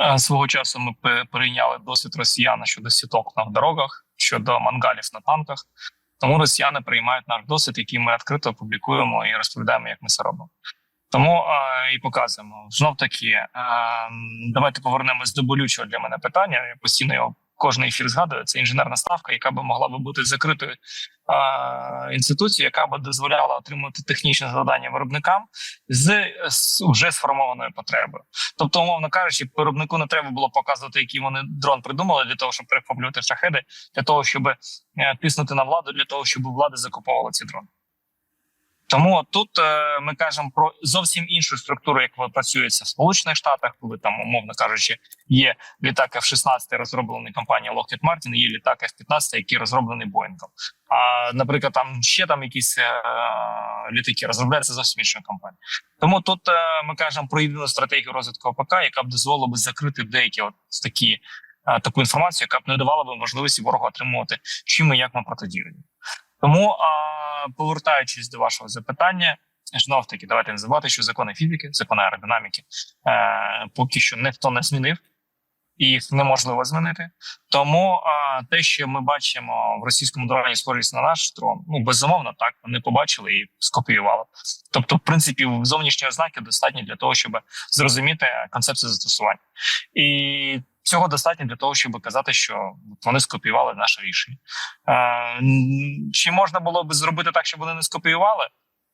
Е, Свого часу ми прийняли досвід росіян щодо сіток на дорогах, щодо мангалів на танках. Тому росіяни приймають наш досвід, який ми відкрито публікуємо і розповідаємо, як ми це робимо. Тому е, і показуємо. Знов таки, е, давайте повернемось до болючого для мене питання. Я постійно його кожен ефір згадую. Це інженерна ставка, яка би могла би бути закритою е, інституцією, яка би дозволяла отримати технічне завдання виробникам з, з вже сформованою потребою. Тобто, умовно кажучи, виробнику не треба було показувати, який вони дрон придумали для того, щоб перехоплювати шахеди, для того, щоб е, тиснути на владу, для того, щоб влада закуповувала ці дрони. Тому тут е, ми кажемо про зовсім іншу структуру, як вона працюється в Сполучених Штатах, коли там, умовно кажучи, є літак F-16 розроблений компанією Lockheed Martin, є літак F-15, який розроблений Боїнгом. А наприклад, там ще там якісь е, літаки розробляються зовсім іншою компанією. Тому тут е, ми кажемо про єдину стратегію розвитку ОПК, яка б дозволила би закрити деякі от такі е, таку інформацію, яка б не давала б можливості ворогу отримувати, чим і як ми протидіємо. Тому, а, повертаючись до вашого запитання, знов таки, давайте не забувати, що закони фізики, закони аеродинаміки е, поки що ніхто не змінив, і їх неможливо змінити. Тому а, те, що ми бачимо в російському дроні, схожість на наш дрон, ну безумовно, так вони побачили і скопіювали. Тобто, в принципі, зовнішні ознаки достатні для того, щоб зрозуміти концепцію застосування, і цього достатньо для того, щоб казати, що вони скопіювали наше рішення. Е, чи можна було би зробити так, щоб вони не скопіювали?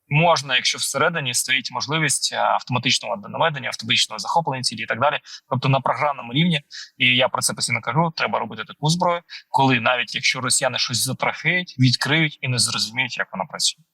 Можна, якщо всередині стоїть можливість е, автоматичного наведення, автоматичного захоплення цілі і так далі. Тобто на програмному рівні, і я про це постійно кажу, треба робити таку зброю, коли навіть якщо росіяни щось затрофеють, відкриють і не зрозуміють, як вона працює.